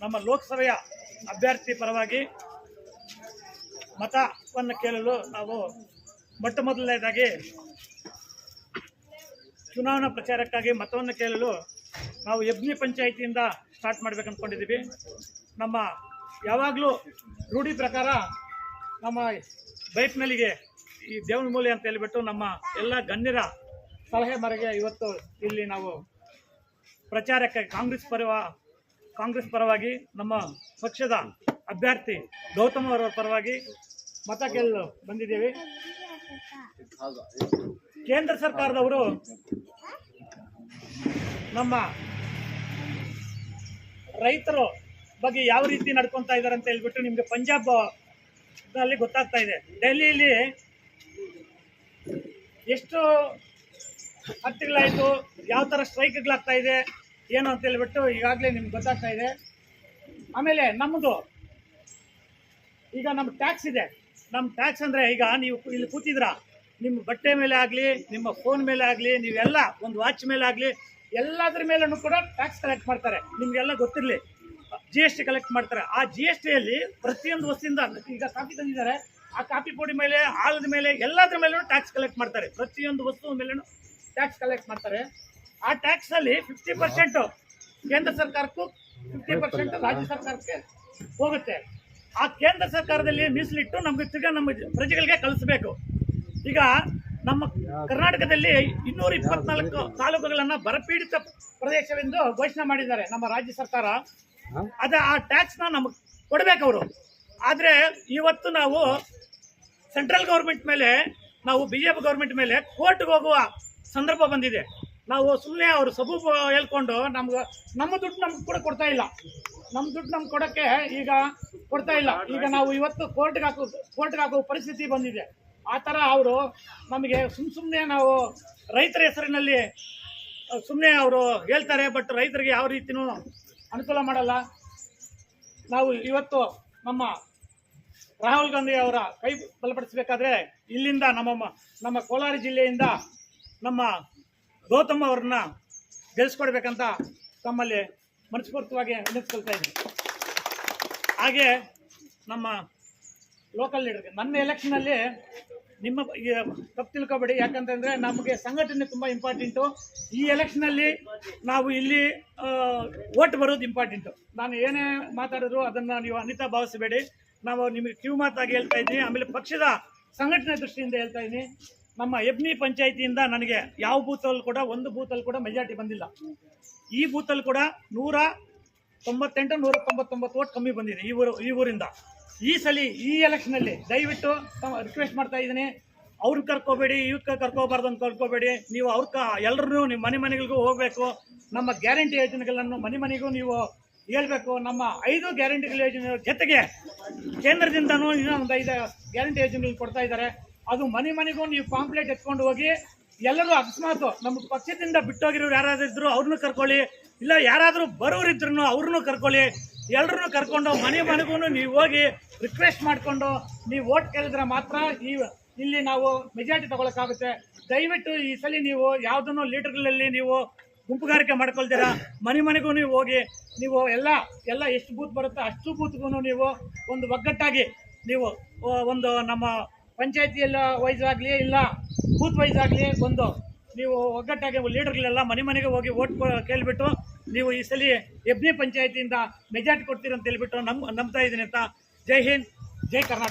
ನಮ್ಮ ಲೋಕಸಭೆಯ ಅಭ್ಯರ್ಥಿ ಪರವಾಗಿ ಮತವನ್ನು ಕೇಳಲು ನಾವು ಮೊಟ್ಟ ಮೊದಲನೇದಾಗಿ ಚುನಾವಣಾ ಪ್ರಚಾರಕ್ಕಾಗಿ ಮತವನ್ನು ಕೇಳಲು ನಾವು ಯಜ್ಞಿ ಪಂಚಾಯಿತಿಯಿಂದ ಸ್ಟಾರ್ಟ್ ಮಾಡ್ಬೇಕು ಅಂದ್ಕೊಂಡಿದ್ದೀವಿ ನಮ್ಮ ಯಾವಾಗಲೂ ರೂಢಿ ಪ್ರಕಾರ ನಮ್ಮ ಬೈಕ್ನಲ್ಲಿಗೆ ಈ ದೇವನ ಮೂಲೆ ಅಂತ ಹೇಳಿಬಿಟ್ಟು ನಮ್ಮ ಎಲ್ಲ ಗಣ್ಯರ ಸಲಹೆ ಮರೆಗೆ ಇವತ್ತು ಇಲ್ಲಿ ನಾವು ಪ್ರಚಾರಕ್ಕೆ ಕಾಂಗ್ರೆಸ್ ಪರವ ಕಾಂಗ್ರೆಸ್ ಪರವಾಗಿ ನಮ್ಮ ಪಕ್ಷದ ಅಭ್ಯರ್ಥಿ ಗೌತಮ್ ಅವರ ಪರವಾಗಿ ಮತ ಗೆಲ್ಲು ಬಂದಿದ್ದೀವಿ. ಕೇಂದ್ರ ಸರ್ಕಾರದವರು ನಮ್ಮ ರೈತರು ಬಗ್ಗೆ ಯಾವ ರೀತಿ ನಡ್ಕೊತಾ ಇದ್ದಾರೆ ಅಂತ ಹೇಳ್ಬಿಟ್ಟು ನಿಮಗೆ ಪಂಜಾಬ್ನಲ್ಲಿ ಗೊತ್ತಾಗ್ತಾ ಇದೆ. ಡೆಲ್ಲಿಲಿ ಎಷ್ಟು ಹತ್ಯೆಗಳಾಯಿತು ಯಾವ ಥರ ಸ್ಟ್ರೈಕ್ಗಳಾಗ್ತಾ ಇದೆ ಏನು ಅಂತ ಹೇಳ್ಬಿಟ್ಟು ಈಗಾಗಲೇ ನಿಮ್ಗೆ ಗೊತ್ತಾಗ್ತಾ ಇದೆ. ಆಮೇಲೆ ನಮ್ಮದು ಈಗ ನಮ್ಮ ಟ್ಯಾಕ್ಸ್ ಇದೆ. ನಮ್ಮ ಟ್ಯಾಕ್ಸ್ ಅಂದರೆ ಈಗ ನೀವು ಇಲ್ಲಿ ಕೂತಿದ್ರ? ನಿಮ್ಮ ಬಟ್ಟೆ ಮೇಲೆ ಆಗಲಿ, ನಿಮ್ಮ ಫೋನ್ ಮೇಲೆ ಆಗಲಿ, ನೀವೆಲ್ಲ ಒಂದು ವಾಚ್ ಮೇಲೆ ಆಗಲಿ, ಎಲ್ಲದ್ರ ಮೇಲೂ ಕೂಡ ಟ್ಯಾಕ್ಸ್ ಕಲೆಕ್ಟ್ ಮಾಡ್ತಾರೆ. ನಿಮಗೆಲ್ಲ ಗೊತ್ತಿರಲಿ. ಜಿ ಎಸ್ ಟಿ ಕಲೆಕ್ಟ್ ಮಾಡ್ತಾರೆ. ಆ ಜಿ ಎಸ್ ಟಿಯಲ್ಲಿ ಪ್ರತಿಯೊಂದು ವಸ್ತುವಿಂದ ಈಗ ಕಾಫಿ ತಂದಿದ್ದಾರೆ. ಆ ಕಾಫಿ ಪುಡಿ ಮೇಲೆ, ಹಾಲದ ಮೇಲೆ, ಎಲ್ಲದ್ರ ಮೇಲೂ ಟ್ಯಾಕ್ಸ್ ಕಲೆಕ್ಟ್ ಮಾಡ್ತಾರೆ. ಪ್ರತಿಯೊಂದು ವಸ್ತು ಮೇಲೂ ಟ್ಯಾಕ್ಸ್ ಕಲೆಕ್ಟ್ ಮಾಡ್ತಾರೆ. ಆ ಟ್ಯಾಕ್ಸ್ ಅಲ್ಲಿ ಫಿಫ್ಟಿ ಪರ್ಸೆಂಟ್ ಕೇಂದ್ರ ಸರ್ಕಾರಕ್ಕೂ ಫಿಫ್ಟಿ ಪರ್ಸೆಂಟ್ ರಾಜ್ಯ ಸರ್ಕಾರಕ್ಕೆ ಹೋಗುತ್ತೆ. ಆ ಕೇಂದ್ರ ಸರ್ಕಾರದಲ್ಲಿ ಮೀಸಲಿಟ್ಟು ನಮ್ಗೆ ತಿರ್ಗಾ ನಮ್ಮ ಪ್ರಜೆಗಳಿಗೆ ಕಳಿಸ್ಬೇಕು. ಈಗ ನಮ್ಮ ಕರ್ನಾಟಕದಲ್ಲಿ ಇನ್ನೂರ ಇಪ್ಪತ್ನಾಲ್ಕು ತಾಲೂಕುಗಳನ್ನ ಬರಪೀಡಿತ ಪ್ರದೇಶವೆಂದು ಘೋಷಣೆ ಮಾಡಿದ್ದಾರೆ ನಮ್ಮ ರಾಜ್ಯ ಸರ್ಕಾರ. ಅದ ಆ ಟ್ಯಾಕ್ಸ್ನ ನಮಗೆ ಕೊಡಬೇಕು ಅವರು. ಆದರೆ ಇವತ್ತು ನಾವು ಸೆಂಟ್ರಲ್ ಗೌರ್ಮೆಂಟ್ ಮೇಲೆ ನಾವು ಬಿ ಜೆ ಪಿ ಗೌರ್ಮೆಂಟ್ ಮೇಲೆ ಕೋರ್ಟ್ಗೆ ಹೋಗುವ ಸಂದರ್ಭ ಬಂದಿದೆ. ನಾವು ಸುಮ್ಮನೆ ಅವರು ಸಬೂಬು ಹೇಳ್ಕೊಂಡು ನಮ್ಗೆ ನಮ್ಮ ದುಡ್ಡು ನಮ್ಗೆ ಕೂಡ ಕೊಡ್ತಾ ಇಲ್ಲ. ನಮ್ಮ ದುಡ್ಡು ನಮ್ಗೆ ಕೊಡೋಕ್ಕೆ ಈಗ ಕೊಡ್ತಾ ಇಲ್ಲ. ಈಗ ನಾವು ಇವತ್ತು ಕೋರ್ಟ್ಗೆ ಹಾಕೋ ಕೋರ್ಟ್ಗೆ ಹಾಕೋ ಪರಿಸ್ಥಿತಿ ಬಂದಿದೆ. ಆ ಥರ ಅವರು ನಮಗೆ ಸುಮ್ಮ ಸುಮ್ಮನೆ ನಾವು ರೈತರ ಹೆಸರಿನಲ್ಲಿ ಸುಮ್ಮನೆ ಅವರು ಹೇಳ್ತಾರೆ, ಬಟ್ ರೈತರಿಗೆ ಯಾವ ರೀತಿನೂ ಅನುಕೂಲ ಮಾಡಲ್ಲ. ನಾವು ಇವತ್ತು ನಮ್ಮ ರಾಹುಲ್ ಗಾಂಧಿ ಅವರ ಕೈ ಬಲಪಡಿಸಬೇಕಾದ್ರೆ ಇಲ್ಲಿಂದ ನಮ್ಮ ನಮ್ಮ ಕೋಲಾರ ಜಿಲ್ಲೆಯಿಂದ ನಮ್ಮ ಗೌತಮ್ ಅವ್ರನ್ನ ಗೆಲ್ಲಿಸ್ಕೊಡ್ಬೇಕಂತ ತಮ್ಮಲ್ಲಿ ಮನಸ್ಫೂರ್ತವಾಗಿ ವಿನಂತಿಸ್ಕೊಳ್ತಾ ಇದ್ದೀನಿ. ಹಾಗೆ ನಮ್ಮ ಲೋಕಲ್ ಲೀಡರ್ಗೆ ನನ್ನ ಎಲೆಕ್ಷನಲ್ಲಿ ನಿಮ್ಮ ತಪ್ಪು ತಿಳ್ಕೊಬೇಡಿ. ಯಾಕಂತಂದರೆ ನಮಗೆ ಸಂಘಟನೆ ತುಂಬ ಇಂಪಾರ್ಟೆಂಟು ಈ ಎಲೆಕ್ಷನಲ್ಲಿ ನಾವು ಇಲ್ಲಿ ಓಟ್ ಬರೋದು ಇಂಪಾರ್ಟೆಂಟು ನಾನು ಏನೇ ಮಾತಾಡಿದ್ರು ಅದನ್ನು ನೀವು ಅನಿತಾ ಭಾವಿಸಬೇಡಿ. ನಾವು ನಿಮಗೆ ಕ್ಯೂ ಮಾತಾಗಿ ಹೇಳ್ತಾ ಇದ್ದೀನಿ. ಆಮೇಲೆ ಪಕ್ಷದ ಸಂಘಟನೆ ದೃಷ್ಟಿಯಿಂದ ಹೇಳ್ತಾ ಇದ್ದೀನಿ. ನಮ್ಮ ಎಬ್ನಿ ಪಂಚಾಯಿತಿಯಿಂದ ನನಗೆ ಯಾವ ಬೂತಲ್ಲಿ ಕೂಡ ಒಂದು ಬೂತಲ್ಲಿ ಕೂಡ ಮೆಜಾರಿಟಿ ಬಂದಿಲ್ಲ. ಈ ಬೂತಲ್ಲಿ ಕೂಡ ನೂರ ತೊಂಬತ್ತೆಂಟು, ನೂರ ತೊಂಬತ್ತೊಂಬತ್ತು ಓಟ್ ಕಮ್ಮಿ ಬಂದಿದೆ ಈ ಊರು ಈ ಊರಿಂದ. ಈ ಸಲ ಈ ಎಲೆಕ್ಷನಲ್ಲಿ ದಯವಿಟ್ಟು ರಿಕ್ವೆಸ್ಟ್ ಮಾಡ್ತಾ ಇದ್ದೀನಿ. ಅವ್ರನ್ನ ಕರ್ಕೋಬೇಡಿ ಇವಕ್ಕೆ ಕರ್ಕೋಬಾರ್ದು ಅಂತ ಕರ್ಕೋಬೇಡಿ. ನೀವು ಅವ್ರ ಎಲ್ಲರೂ ನಿಮ್ಮ ಮನೆ ಮನೆಗಳಿಗೂ ಹೋಗಬೇಕು. ನಮ್ಮ ಗ್ಯಾರಂಟಿ ಯೋಜನೆಗಳನ್ನು ಮನೆ ಮನೆಗೂ ನೀವು ಹೇಳ್ಬೇಕು. ನಮ್ಮ ಐದು ಗ್ಯಾರಂಟಿಗಳ ಯೋಜನೆ ಜೊತೆಗೆ ಕೇಂದ್ರದಿಂದನೂ ಇನ್ನೂ ಒಂದು ಐದು ಗ್ಯಾರಂಟಿ ಯೋಜನೆಗಳು ಕೊಡ್ತಾ ಇದ್ದಾರೆ. ಅದು ಮನೆ ಮನೆಗೂ ನೀವು ಪಾಂಪ್ಲೆಟ್ ಎತ್ಕೊಂಡು ಹೋಗಿ, ಎಲ್ಲರೂ ಅಕಸ್ಮಾತ್ ನಮ್ಮ ಪಕ್ಷದಿಂದ ಬಿಟ್ಟೋಗಿರೋರು ಯಾರಾದ್ರೂ ಇದ್ರು, ಅವ್ರನ್ನೂ ಕರ್ಕೊಳ್ಳಿ. ಇಲ್ಲ, ಯಾರಾದರೂ ಬರೋರಿದ್ರು ಅವ್ರನ್ನೂ ಕರ್ಕೊಳ್ಳಿ. ಎಲ್ಲರನ್ನೂ ಕರ್ಕೊಂಡು ಮನೆ ಮನೆಗೂ ನೀವು ಹೋಗಿ ರಿಕ್ವೆಸ್ಟ್ ಮಾಡಿಕೊಂಡು, ನೀವು ಓಟ್ ಕೇಳಿದ್ರೆ ಮಾತ್ರ ಈ ಇಲ್ಲಿ ನಾವು ಮೆಜಾರಿಟಿ ತಗೊಳಕ್ಕಾಗುತ್ತೆ. ದಯವಿಟ್ಟು ಈ ಸಲ ನೀವು ಯಾವುದನ್ನು ಲೀಡರ್ಗಳಲ್ಲಿ ನೀವು ಗುಂಪುಗಾರಿಕೆ ಮಾಡ್ಕೊಳ್ತೀರಾ? ಮನೆ ಮನೆಗೂ ನೀವು ಹೋಗಿ, ನೀವು ಎಲ್ಲ ಎಲ್ಲ ಎಷ್ಟು ಬೂತ್ ಬರುತ್ತೋ ಅಷ್ಟು ಬೂತ್ಗೂ ನೀವು ಒಂದು ಒಗ್ಗಟ್ಟಾಗಿ ನೀವು ಒಂದು ನಮ್ಮ ಪಂಚಾಯತಿಯಲ್ಲ ವೈಸ್ ಆಗಲಿ ಇಲ್ಲ, ಬೂತ್ ವೈಸ್ ಆಗಲಿ ಬಂದು ನೀವು ಒಗ್ಗಟ್ಟಾಗಿ ಲೀಡರ್ಗಳೆಲ್ಲ ಮನೆ ಮನೆಗೆ ಹೋಗಿ ಓಟ್ ಕೇಳಿಬಿಟ್ಟು ನೀವು ಈ ಸಲ ಎಬ್ನಿ ಪಂಚಾಯತಿಯಿಂದ ಮೆಜಾರಿಟಿ ಕೊಡ್ತೀರಂತ ಹೇಳ್ಬಿಟ್ಟು ನಮ್, ನಂಬ್ತಾ ಇದ್ದೀನಿ ಅಂತ. ಜೈ ಹಿಂದ್, ಜೈ ಕರ್ನಾಟಕ.